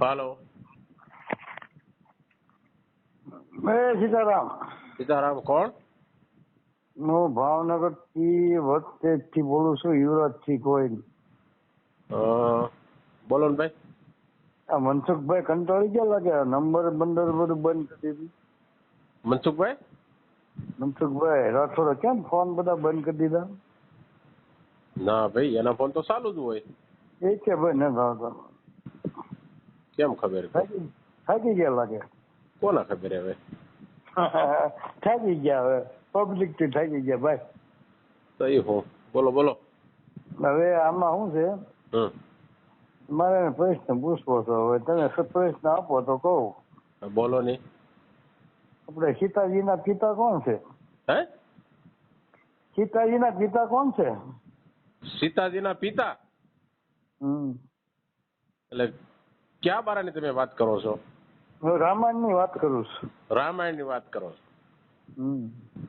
હાલો સીતારામ. સીતારામ કોણ? હું ભાવનગરથી વખતે થી બોલું છું યુવરાજથી કોઈ બોલો ને ભાઈ. આ મનસુખભાઈ કંટાળી ગયા લાગે નંબર બંદર બધું બંધ કરી દીધું. મનસુખભાઈ? મનસુખભાઈ રાઠોડ કેમ ફોન બધા બંધ કરી દીધા? ના ભાઈ એના ફોન તો ચાલુ જ હોય. એ છે ભાઈ ના ભાવતા કેમ ખબર થાકી ગયા લાગે. કોના ખબર હવે? થાકી ગયા હવે. પબ્લિકથી થાકી ગયા ભાઈ. તો એ હું. બોલો બોલો. હવે આમાં શું છે? મારે પ્રશ્ન પૂછવો તો હવે તમે પ્રશ્ન આપો તો કહું. બોલો ને. આપણે સીતાજીના પિતા કોણ છે? હે? સીતાજીના પિતા કોણ છે? સીતાજીના પિતા? હમ. એટલે ક્યાં બારાની તમે વાત કરો છો? રામાયણની વાત કરું છું. રામાયણની વાત કરો છો.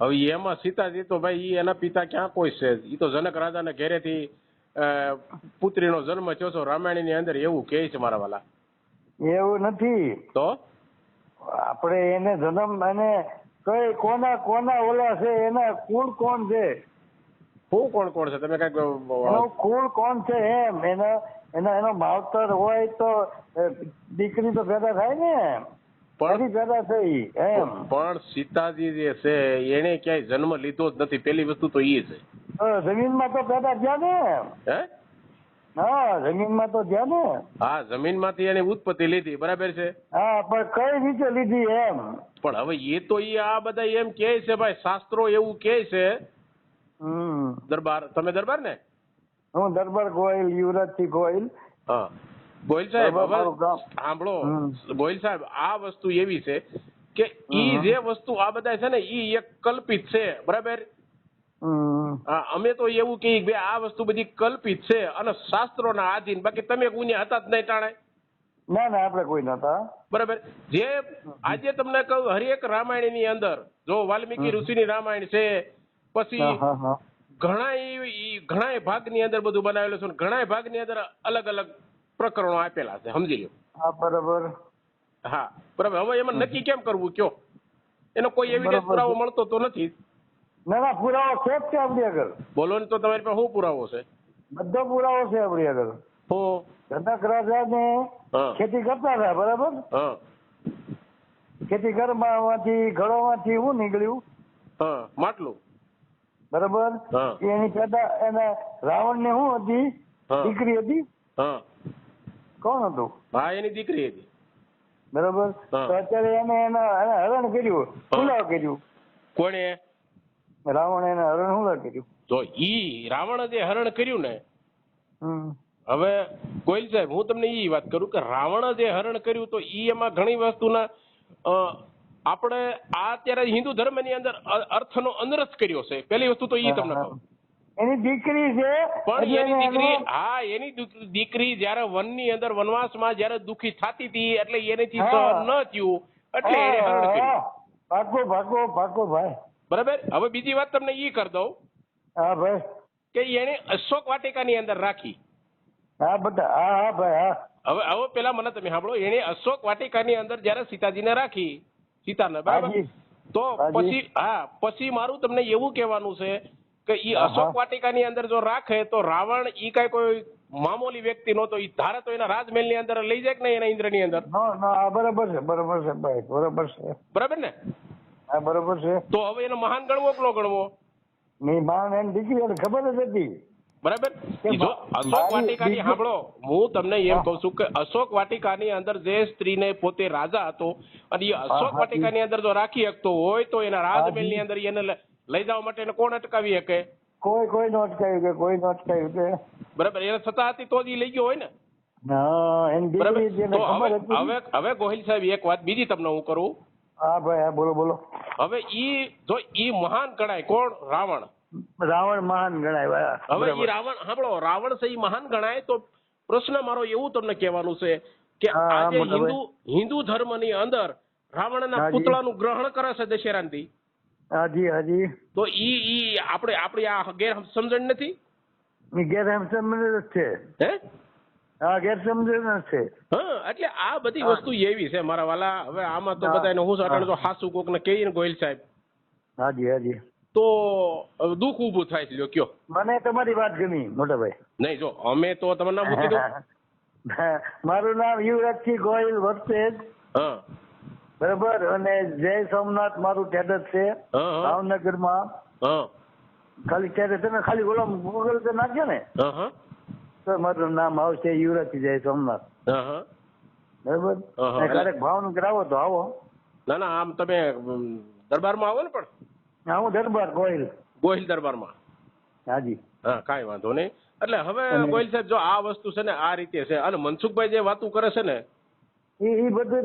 હવે એમાં સીતાજી તો ભાઈ એના પિતા ક્યાં કોઈ છે? એ તો જનક રાજાના ઘેરેથી પુત્રી પુત્રીનો જન્મ થયો છો. રામાયણની અંદર એવું કે છે મારા વાલા. એવું નથી. તો? આપણે એને જન્મ અને કઈ કોના કોના ઓલા છે એના કુળ કોણ છે? કુળ કોણ કોણ છે? તમે એનો કુળ કોણ છે એમ? એના એના એનો માવતર હોય તો દીકરી તો પેદા થાય ને. પણ પેદા થઈ એમ. પણ સીતાજી જે છે એને ક્યાંય જન્મ લીધો જ નથી. પેલી વસ્તુ તો એ છે. જમીનમાં તો પેદા થયા ને. હે? હા જમીનમાં તો થયા ને. હા જમીનમાંથી એની ઉત્પત્તિ લીધી. બરાબર છે? હા પણ કઈ રીતે લીધી એમ? પણ હવે એ તો એ આ બધા એમ કે છે ભાઈ શાસ્ત્રો એવું કે છે. હમ. દરબાર તમે દરબાર ને હું દરબાર ગોયલ યુવરાજથી ગોયલ ગોયલ સાહેબ. સાંભળો. ગોયલ સાહેબ આ વસ્તુ એવી છે કે ઈ જે વસ્તુ આ બધા છે ને ઈ એક કલ્પિત છે. બરાબર? હા અમે તો એવું કહીએ કે આ વસ્તુ બધી કલ્પિત છે અને શાસ્ત્રોના આધીન. બાકી તમે કોઈને હતા જ નહીં ટાણે? ના ના આપણે કોઈ નતા બરાબર? જે આજે તમને કહું હરેક રામાયણની અંદર જો વાલ્મીકી ઋષિ ની રામાયણ છે પછી ઘણા ઘણા ભાગની અંદર બધું બનાવેલું છે ઘણા ભાગની અંદર અલગ અલગ પ્રકરણો આપેલા છે સમજી લો હા બરાબર. હા બરાબર. હવે એમાં નક્કી કેમ કરવું કયો? એનો કોઈ એવિડન્સ પુરાવો મળતો તો નથી. ના ના પુરાવો છે જ છે આપણી આગળ? બોલો ને તો તમારી પાસે શું પુરાવો છે? બધો પુરાવો છે આપણી આગળ. હો. જનક રાજા ને ખેતી કરતા હતા બરાબર? હા. ખેતી ઘરમાંથી ઘરોમાંથી હું નીકળ્યું. હા માટલું? બરાબર. એની પેદા એને રાવણ ને શું હતી દીકરી હતી? કોણ હતું? હા એની દીકરી હતી. બરોબર? તો અત્યારે એને એના હરણ કર્યું. હુલાવ કર્યું. કોણે? રાવણ એને હરણ હુલાવ કર્યું. તો ઈ રાવણ જે હરણ કર્યું ને હમ. હવે કોઈલ સાહેબ હું તમને ઈ વાત કરું કે રાવણ જે હરણ કર્યું તો ઈ એમાં ઘણી વસ્તુના આપણે આ અત્યારે હિન્દુ ધર્મની અંદર અર્થનો અનરથ કર્યો છે. પહેલી વસ્તુ તો એ તમને કહું. એની દીકરી છે પણ એની દીકરી હા એની દીક- દીકરી જ્યારે વનની અંદર વનવાસમાં જ્યારે દુખી થતી હતી એટલે એનેથી. સહન ન થયું એટલે એને હરણ કર્યું. ભાગો ભાગો ભાગો ભાઈ. બરાબર? હવે બીજી વાત તમને ઈ કરી દઉં હા ભાઈ. કે એને અશોક વાટિકાની અંદર રાખી. હા બધા હા હા ભાઈ હા. હવે હવે પેલા મને તમે સાંભળો એને અશોક વાટિકાની અંદર જયારે સીતાજીને રાખી સીતાને બરાબર. તો પછી હા પછી મારું તમને એવું કહેવાનું છે કે ઈ અશોક વાટિકાની અંદર જો રાખે તો રાવણ ઈ કઈ કોઈ મામૂલી વ્યક્તિ નહોતો. ઈ ધારે તો એના રાજમહેલની અંદર લઈ જાય કે નહીં એના ઇન્દ્રની અંદર? ના ના હા બરાબર છે બરાબર છે ભાઈ બરાબર છે. બરાબર ને? હા બરાબર છે. તો હવે એનો મહાન ગણવો કે ન ગણવો? ની માં ને દીકરી ખબર જ હતી. બરાબર? જો અશોક વાટિકાની સાંભળો હું તમને એમ કહું છું કે અશોક વાટિકાની અંદર જે સ્ત્રીને પોતે રાજા હતો અને એ અશોક વાટિકાની અંદર જો રાખી શકતો હોય તો એના રાજમહેલની અંદર એને લઈ જવા માટે એને કોણ અટકાવી શકે? કોઈ કોઈ નો અટકાયું કે કોઈ નો અટકાયું કે બરાબર એને સત્તા હતી તો જ ઈ લઈ ગયો હોય ને? હવે હવે હવે ગોહિલ સાહેબ એક વાત બીજી તમને હું કરું. હા ભાઈ હા બોલો બોલો. હવે ઈ જો ઈ મહાન ગણાય કોણ? રાવણ. રાવણ મહાન ગણાય હવે એ રાવણ સાંભળો રાવણ સહી મહાન ગણાય તો પ્રશ્ન મારો એવું તમને કહેવાનું છે કે આજે હિન્દુ હિન્દુ ધર્મની અંદર રાવણના પુતળાનું ગ્રહણ કરે છે દશેરાથી હાજી હાજી. તો ઈ ઈ આપણે આપણી આ ગેર સમજણ નથી ગેરહેમસમ જ છે. હે? હા ગેરસમજણ છે. હા એટલે આ બધી વસ્તુ એવી છે મારા વાલા. હવે આમાં તો. બધાને હું સાટણ તો હાસુ કોક ને ગોયલ સાહેબ. હાજી હાજી. તો દુઃખ ઊભું થાય છે જો કયો. મને તમારી વાત ગમી મોટાભાઈ. નહીં જો અમે તો તમારું નામ પૂછી મારું નામ યુવરાજસિંહ ગોહિલ વર્તેજ હા. બરાબર? અને જય સોમનાથ મારું ટેડર છે. ભાવનગરમાં. ખાલી ત્યારે તમે ખાલી ઓલા ગૂગલ પે નાખજો ને. તો મારું નામ આવશે યુવરાજસિંહ જય સોમનાથ. બરોબર. ક્યારેક ભાવનગર આવો તો આવો. ના ના આમ તમે દરબારમાં આવો ને પણ. હા, હું દરબાર ગોહિલ ગોહિલ દરબારમાં? હાજી. હા કાંઈ વાંધો નહીં. એટલે હવે ગોહિલ સાહેબ જો આ વસ્તુ છે ને આ રીતે છે. અને મનસુખભાઈ જે વાતું કરે છે ને બધું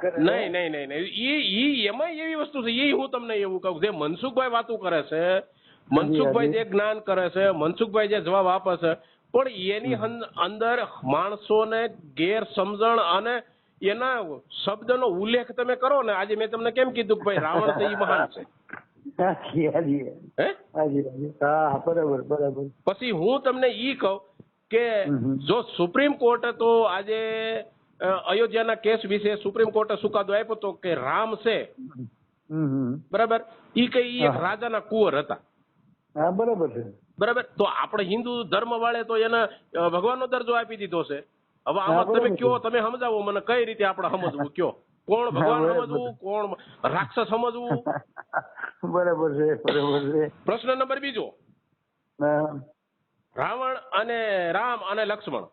કરે. નહીં નહીં નહીં નહીં. ઈ ઈ એમાં એવી વસ્તુ છે. ઈ હું તમને એવું કહું. જે મનસુખભાઈ વાતું કરે છે મનસુખભાઈ જે જ્ઞાન કરે છે મનસુખભાઈ જે જવાબ આપે છે પણ એની અંદર માણસોને ગેરસમજણ અને એના શબ્દનો ઉલ્લેખ તમે કરો ને આજે મેં તમને કેમ કીધું કે ભાઈ રાવણ તો ઈ મહાન છે? બરાબર બરાબર. પછી હું તમને ઈ કહું કે જો સુપ્રીમ કોર્ટ તો આજે અયોધ્યાના કેસ વિશે સુપ્રીમ કોર્ટે ચુકાદો આપ્યો તો કે રામ છે. બરાબર? ઈ કઈ ઈ એક રાજાના કુંવર હતા. હા બરાબર છે. બરાબર? તો આપણે હિન્દુ ધર્મ વાળે તો એને ભગવાનનો દરજ્જો આપી દીધો છે. હવે આમાં તમે કયો તમે સમજાવો મને કઈ રીતે આપણે સમજવું? કયો? કોણ ભગવાન સમજવું? કોણ રાક્ષસ સમજવું? બરાબર છે બરાબર છે. પ્રશ્ન નંબર બીજો. રાવણ અને રામ અને લક્ષ્મણ.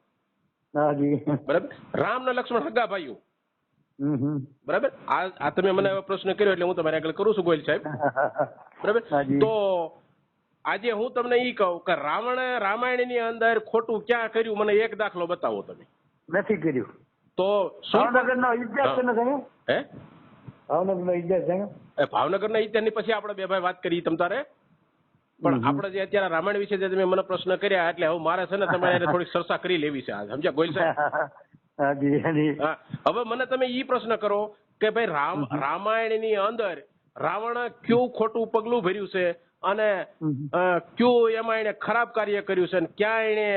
બરાબર? રામ ને લક્ષ્મણ હગા ભાઈઓ. બરાબર? આ આ તમે મને પ્રશ્ન કર્યો એટલે હું તમારે આગળ કરું છું ગોયલ સાહેબ. બરાબર? તો આજે હું તમને ઈ કહું કે રાવણે રામાયણની અંદર ખોટું ક્યાં કર્યું? મને એક દાખલો બતાવો તમે. નથી કર્યું. તો ભાવનગર નો ઇતિહાસ છે ને હે? ભાવનગર નો ઇતિહાસ છે ને? એ ઇતિહાસની પછી આપણે બે ભાઈ વાત કરી તમ તારે? પણ આપણે જે અત્યારે રામાયણ વિશે જે તમે મને પ્રશ્ન કર્યા એટલે હવે મારે છે ને તમારે એને થોડીક ચર્ચા કરી લેવી છે સમજ્યા? ગોયલ સાહેબ. હવે મને તમે ઈ પ્રશ્ન કરો કે ભાઈ રામ રામાયણની અંદર રાવણ કયું ખોટું પગલું ભર્યું છે અને. કયું એમાં એને ખરાબ કાર્ય કર્યું છે અને ક્યાં એને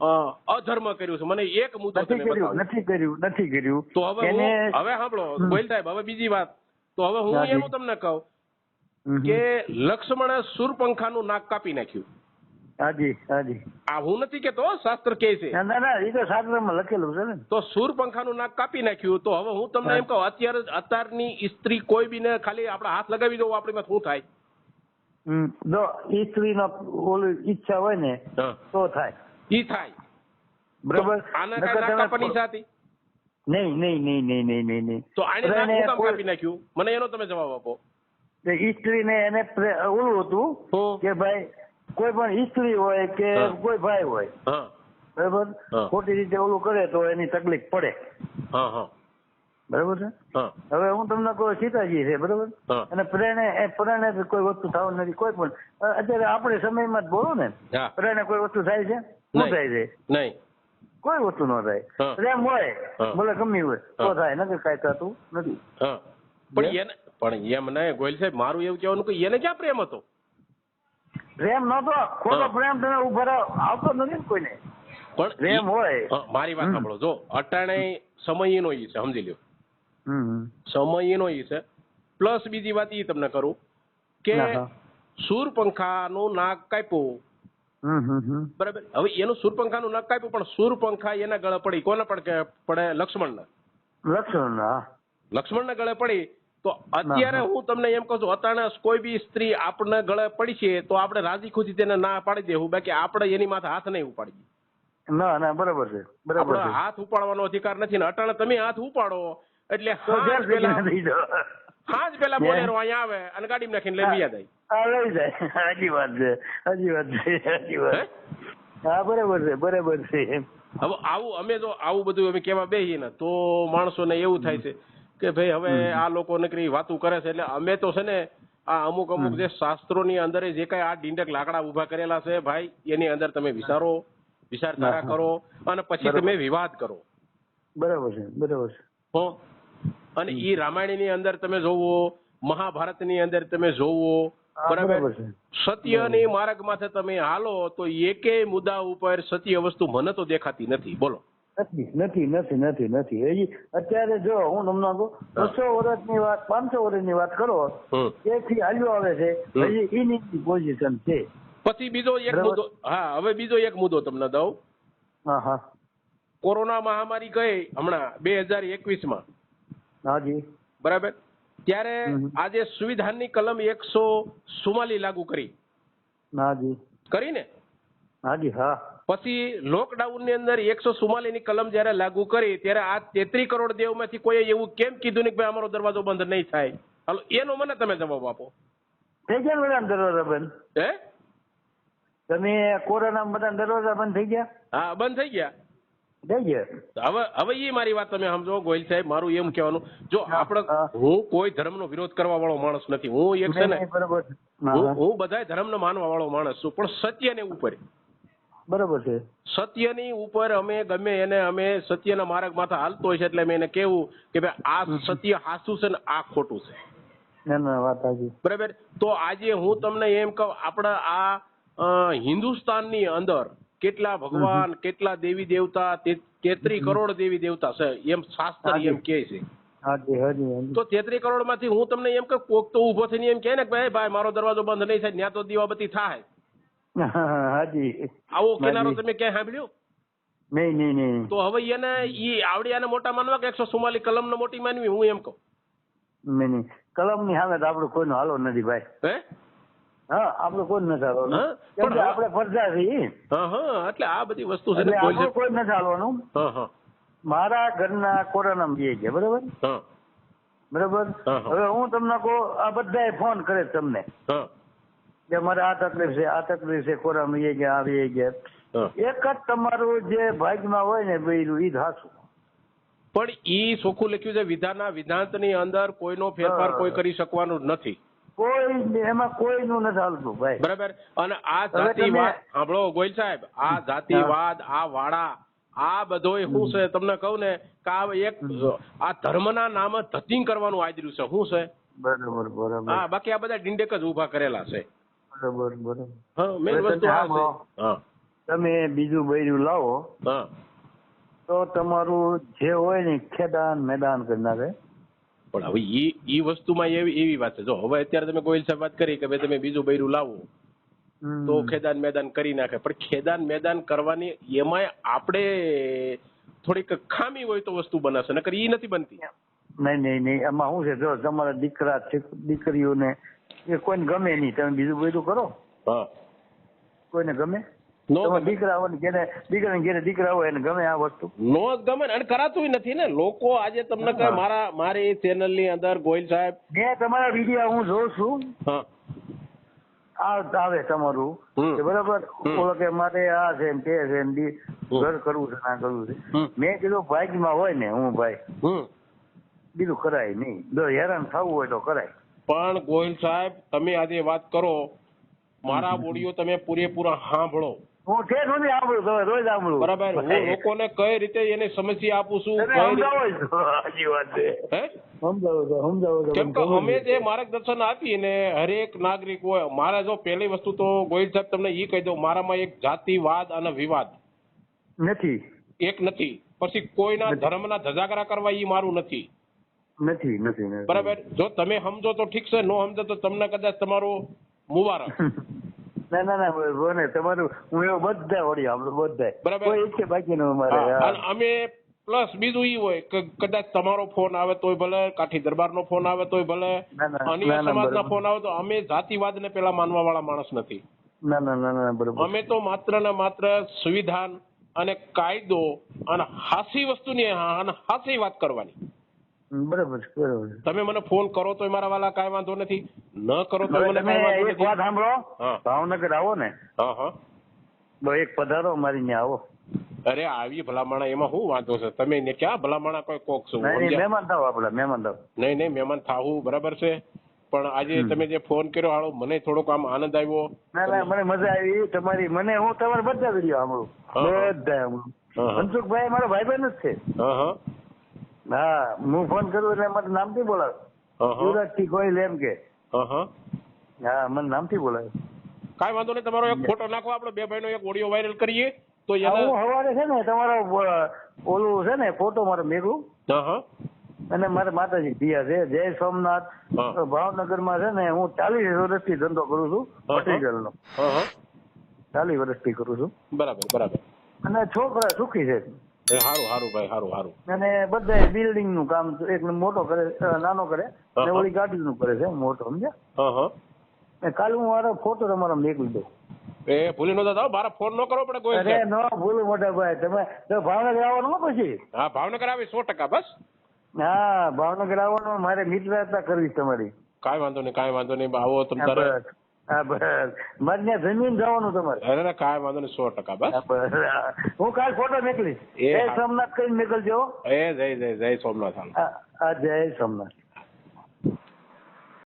અધર્મ કર્યું છે. મને એક મુદ્દો નથી કર્યું નથી કર્યું નથી કર્યું. તો હવે હવે સાંભળો. ગોયલ સાહેબ હવે બીજી વાત. તો હવે હું એનું તમને કહું કે લક્ષ્મણે સુરપંખાનું નાક કાપી નાખ્યું. હાજી હાજી. આ હું નથી કેતો શાસ્ત્ર કે છે. ના ના એ તો શાસ્ત્રમાં લખેલું છે ને. તો સુરપંખાનું નાક કાપી નાખ્યું. તો હવે હું તમને એમ કહું અત્યારે અત્યારની સ્ત્રી કોઈ બી ને ખાલી આપણે હાથ લગાવી દઉં આપણી શું થાય. જો સ્ત્રીનો ઓલી ઈચ્છા હોય ને તો થાય. ઈ થાય. બરાબર. આના કારણે કાપવાની ઈચ્છા નહીં નહીં નહીં નહીં નહીં નહીં નહીં. તો આને નામ કાપી નાખ્યું? મને એનો તમે જવાબ આપો. તે ઈ સ્ત્રીને એને ઓલું હતું કે ભાઈ કોઈ પણ હિસ્ટ્રી હોય કે કોઈ ભાઈ હોય બરાબર? ખોટી રીતે ઓલું કરે તો એની તકલીફ પડે. બરાબર છે? હવે હું તમને કહું સીતાજી છે બરાબર? અને પ્રેરણે એ પ્રેણે કોઈ વસ્તુ થવાનું નથી કોઈ પણ અત્યારે આપણે સમયમાં જ બોલો ને. પ્રેરણે કોઈ વસ્તુ થાય છે. શું થાય છે. નહીં. કોઈ વસ્તુ ન થાય હા. પ્રેમ હોય ભલે ગમી હોય તો થાય નકર કાંઈ થતું નથી. પણ એને પણ એમ નહીં ગોયલ સાહેબ મારું એવું કહેવાનું કે એને ક્યાં પ્રેમ હતો? પ્રેમ નતો ખોટો પ્રેમ તને ઊભો આવતો નથી ને કોઈને. પણ પ્રેમ હોય. મારી વાત સાંભળો. જો અટાણે સમયનો ઈ છે સમજી લ્યો. સમય નો ઈ છે. પ્લસ બીજી વાત ઈ તમને કરું કે. સૂરપંખાનું નાક કાપ્યું. બરાબર. હવે એનું સૂરપંખાનું નાક કાપ્યું પણ સૂરપંખા એના ગળે પડી. કોને પડકે પડે? લક્ષ્મણને. લક્ષ્મણ લક્ષ્મણને ગળે પડી. તો અત્યારે હું. તમને એમ કહું છું અતાણે કોઈ બી સ્ત્રી આપણને ગળે પડી છે તો આપણે રાજી ખુશી તેને ના પાડી દેવું બાકી આપણે એની માથે હાથ નહીં ઉપાડીએ. ના ના બરાબર છે બરાબર હાથ ઉપાડવાનો અધિકાર નથી ને અટાણે તમે હાથ ઉપાડો એટલે હાજ પેલા? બોલેરો અહીંયા આવે અને ગાડી નાખીને લઈ બીજા જાય. લઈ જાય. સાચી વાત છે. સાચી વાત છે. સાચી વાત. હા? બરાબર છે બરાબર છે. હવે આવું અમે જો આવું બધું અમે કેવા બેહીએ ને તો માણસોને એવું થાય છે કે ભાઈ હવે આ લોકો નકરી વાતું કરે છે એટલે અમે તો છે ને આ અમુક અમુક જે શાસ્ત્રોની અંદર જે કઈ આ ડીંડક લાકડા ઊભા કરેલા છે ભાઈ એની અંદર તમે વિચારો વિચારધારા કરો અને પછી તમે વિવાદ કરો. બરાબર છે બરાબર છે. હો? અને ઈ રામાયણની અંદર તમે જોવો મહાભારતની અંદર તમે જોવો બરાબર? સત્યની માર્ગમાંથી તમે હાલો તો એકે મુદ્દા ઉપર સત્ય વસ્તુ મને તો દેખાતી નથી. બોલો. નથી નથી નથી નથી નથી. હજી અત્યારે જો હું તમને કહું બસો વર્ષની વાત પાંચસો વર્ષની વાત કરો. એથી હાલ્યો આવે છે હજી એની પોઝિશન છે. પછી બીજો એક. મુદ્દો હા હવે બીજો એક મુદ્દો તમને દઉં. હા હા. કોરોના મહામારી ગઈ હમણાં બે હજાર એકવીસમાં. હાજી. બરાબર? ત્યારે આજે સુવિધાની કલમ એકસો સુમાલી લાગુ કરી. હાજી. કરી ને હાજી હા. પછી લોકડાઉનની અંદર એકસો સુમાલી ની કલમ જયારે લાગુ કરી ત્યારે આ તેત્રી કરોડ દેવમાંથી કોઈ એવું કેમ કીધું નહીં કે ભાઈ અમારો દરવાજો બંધ નહીં થાય? હાલો એનો મને તમે જવાબ આપો. થઈ ગયા ને બધા દરવાજા બંધ? હે? તમે કોરોના બધા દરવાજા બંધ થઈ ગયા? હા બંધ થઈ ગયા. હવે હવે એ મારી વાત તમે સમજો ગોહિલ સાહેબ મારું એમ કહેવાનું જો આપણે હું. કોઈ ધર્મનો વિરોધ કરવા વાળો માણસ નથી હું એક છે ને. હા, બધા ધર્મને માનવા વાળો માણસ છું પણ સત્યને ઉપર. બરાબર છે. સત્યની ઉપર અમે ગમે એને અમે સત્યના માર્ગ માથા હાલતો હોય છે એટલે અમે એને કેવું કે ભાઈ આ સત્ય હાસું છે ને આ ખોટું છે. બરાબર? તો આજે હું તમને એમ કહું આપણા આ હિન્દુસ્તાનની અંદર કેટલા ભગવાન કેટલા દેવી દેવતા તેત્રી કરોડ દેવી દેવતા છે એમ શાસ્ત્ર એમ કે છે. તો તેત્રી કરોડમાંથી હું તમને એમ કે કોક તો ઊભો થઈને એમ કે ને કે ભાઈ ભાઈ મારો દરવાજો બંધ નહીં થાય ત્યાં તો દીવાબત્તી થાય. હાજી. આવો કિનારો તમે ક્યાંય સાંભળ્યો? નહીં નહીં નહીં તો હવે એને ઈ આવડિયાને મોટા માનવા કે એકસો સુમાલી કલમને મોટી માનવી હું એમ કહું. નહીં નહીં. કલમની સામે તો આપણું કોઈનો હાલો નથી ભાઈ. હે? હા આપણે કોઈ નથી હાલવાનું. પણ આપણે ફરજા છીએ. એટલે આ બધી વસ્તુ છે આપણે કોઈ નથી હાલવાનું. હા મારા ઘરના કોરોના બે છે બરોબર? બરાબર. હવે હું તમને કહું આ બધાય ફોન કરે તમને. હા. કે મારે આ તકલીફ છે આ તકલીફ છે કોરોના એ ગયા આવી ગયા. એક જ તમારું જે ભાગમાં હોય ને બૈરું ઈ ધાસું પણ ઈ ચોખ્ખું લખ્યું છે વિધાના વિધાંતની અંદર કોઈનો ફેરફાર કોઈ કરી શકવાનું નથી. કોઈ એમાં કોઈનું નથી હાલતું ભાઈ. બરાબર? અને આ જાતિવાદ સાંભળો ગોયલ સાહેબ આ જાતિવાદ આ વાળા આ બધોય શું છે? તમને કહું ને કે આ એક આ ધર્મના નામે ધતિંગ કરવાનું આદર્યું છે. શું છે? બરાબર બરાબર. હા બાકી આ બધા ડિંડેક જ ઊભા કરેલા છે. બરાબર બરાબર. હા મેન વસ્તુ તમે આ છે. હા. તમે બીજું બૈરું લાવો. હા. તો તમારું જે હોય ને ખેદાન મેદાન કરી નાખે. પણ હવે ઈ એ વસ્તુમાં એવી એવી વાત છે. જો હવે અત્યારે તમે ગોયલ સાહેબ વાત કરી કે ભાઈ તમે બીજું બૈરું લાવો તો ખેદાન મેદાન કરી નાખે. પણ ખેદાન મેદાન કરવાની એમાંય આપણે થોડીક ખામી હોય તો વસ્તુ બનાવશે નકર એ નથી બનતી. નહીં નહીં નહીં. એમાં શું છે? જો તમારા દીકરા દીકરીઓને એ કોઈને ગમે નહીં. તમે બીજું બધું કરો. હા. કોઈને ગમે? નો દીકરા હોય ને દીકરાને ઘેરે દીકરા હોય એને ગમે આ વસ્તુ. નો ગમે અને કરાતું નથી ને. લોકો આજે તમને કહે મારા મારી ચેનલની અંદર ગોયલ સાહેબ મેં તમારા વીડિયો હું જોઉં છું. આ આવે તમારું. કે બરાબર? હમ. કે મારે આ છે ને તે છે ને ઘર કરવું છે ના કરવું છે. મેં કીધું ભાગમાં હોય ને હું ભાઈ. બીજું કરાય નહીં. જો હેરાન થવું હોય તો કરાય. પણ ગોયલ સાહેબ તમે આજે વાત કરો. મારા ઓડિયો તમે પૂરેપૂરા સાંભળો. હું ઠેર સુધી સાંભળું તમે રોજ સાંભળું. બરાબર. હું લોકોને કઈ રીતે એની સમસ્યા આપું છું તમે કઈ રીતે- સમજાવો જ તો, સાચી વાત છે. હે? સમજાવો તો સમજાવો તો કેમ કે અમે જે માર્ગદર્શન આપીએ ને હરેક નાગરિક હોય મારા જો પહેલી વસ્તુ તો ગોહિલ સાહેબ તમને ઈ કહી દઉં મારામાં એક જાતિવાદ અને વિવાદ. નથી. એક નથી. પછી કોઈના ધર્મના ધજાગરા કરવા ઈ મારું નથી. નથી નથી નથી. બરાબર? જો તમે સમજો તો ઠીક છે નો સમજો તો તમને કદાચ તમારું મુબારક. ના ના ના બોને તમારું હું એવું બધા વળી આપણે બધા બરાબર. કોઈ છે બાકી નું અમારે અમે પ્લસ બીજું ઈ હોય કે કદાચ તમારો ફોન આવે તોય ભલે કાઠી દરબારનો ફોન આવે તોય ભલે ના, ના, અન્ય ના, ના, સમાજના ફોન આવે તો અમે જાતિવાદને પેલા માનવા વાળા માણસ નથી. ના ના ના ના બરોબર. અમે તો માત્ર ને માત્ર સંવિધાન અને કાયદો અને હાસી વસ્તુની અને હાસી વાત કરવાની. બરાબર બરાબર તમે મને ફોન કરો તો મારા વાલા કાંઈ વાંધો નથી. ન કરો તો મને કાંઈ વાંધો એક વાત સાંભળો. ભાવનગર આવો ને. હા હા. તો એક પધારો મારી ત્યાં આવો. અરે આવી ભલામણા એમાં શું વાંધો છે? તમે ને ક્યાં ભલામણા કોઈ કોક છો? મહેમાન થાવ આપણે મહેમાન થાવ નહીં નહીં મહેમાન થાવું બરાબર છે. પણ આજે તમે જે ફોન કર્યો હાલો મને થોડોક આમ આનંદ આવ્યો. ના ના મને મજા આવી. તમારી મને હું તમારે બધા વીડિયો સાંભળું. બધા સાંભળું. મનસુખભાઈ મારા જ છે. હા હા. હા હું ફોન કરું એટલે મને નામથી બોલાવ યુવરાજથી ગોહિલ એમ કે. હા મને નામથી બોલાય કાંઈ વાંધો નહીં તમારો એક ફોટો નાખો આપણે બે ભાઈનો એક ઓડિયો વાયરલ કરીએ તો હા, હવારે છે ને તમારો ઓલું છે ને ફોટો મારો મેઘું. અને મારે માતાજી પિયા છે જય સોમનાથ. ભાવનગર ભાવનગરમાં છે ને હું ચાલીસ વર્ષથી ધંધો કરું છું હા, નો ચાલીસ વર્ષથી કરું છું. બરાબર બરાબર. અને છોકરા સુખી છે. સારું સારું ભાઈ સારું સારું અને બધા બિલ્ડિંગનું કામ એક મોટો કરે નાનો કરે અને ઓલી ગાડી નું કરે છે મોટો સમજ્યા? કાલે હું મારો ફોટો તમારો મોકલી દઉં. એ ભૂલી નતા જાઓ મારા ફોન ન કરો પડે કોઈ અરે ન ભૂલું મોટા ભાઈ તમે ભાવનગર આવવાનું પછી? હા ભાવનગર આવી સો ટકા બસ. હા ભાવનગર આવવાનું મારે મિત્રતા કરવી તમારી. કાંઈ વાંધો નહીં કાંઈ વાંધો નહીં આવો તમે હા, તારે બસ. હા બસ મારે ત્યાં જમીન જવાનું તમારે. અરે ના કાંઈ વાંધો નહીં સો ટકા બસ. હા, કાલ ફોટો મોકલીશ. એ જય. સોમનાથ કરીને મોકલજો. એ જય જય જય સોમનાથ જય સોમનાથ.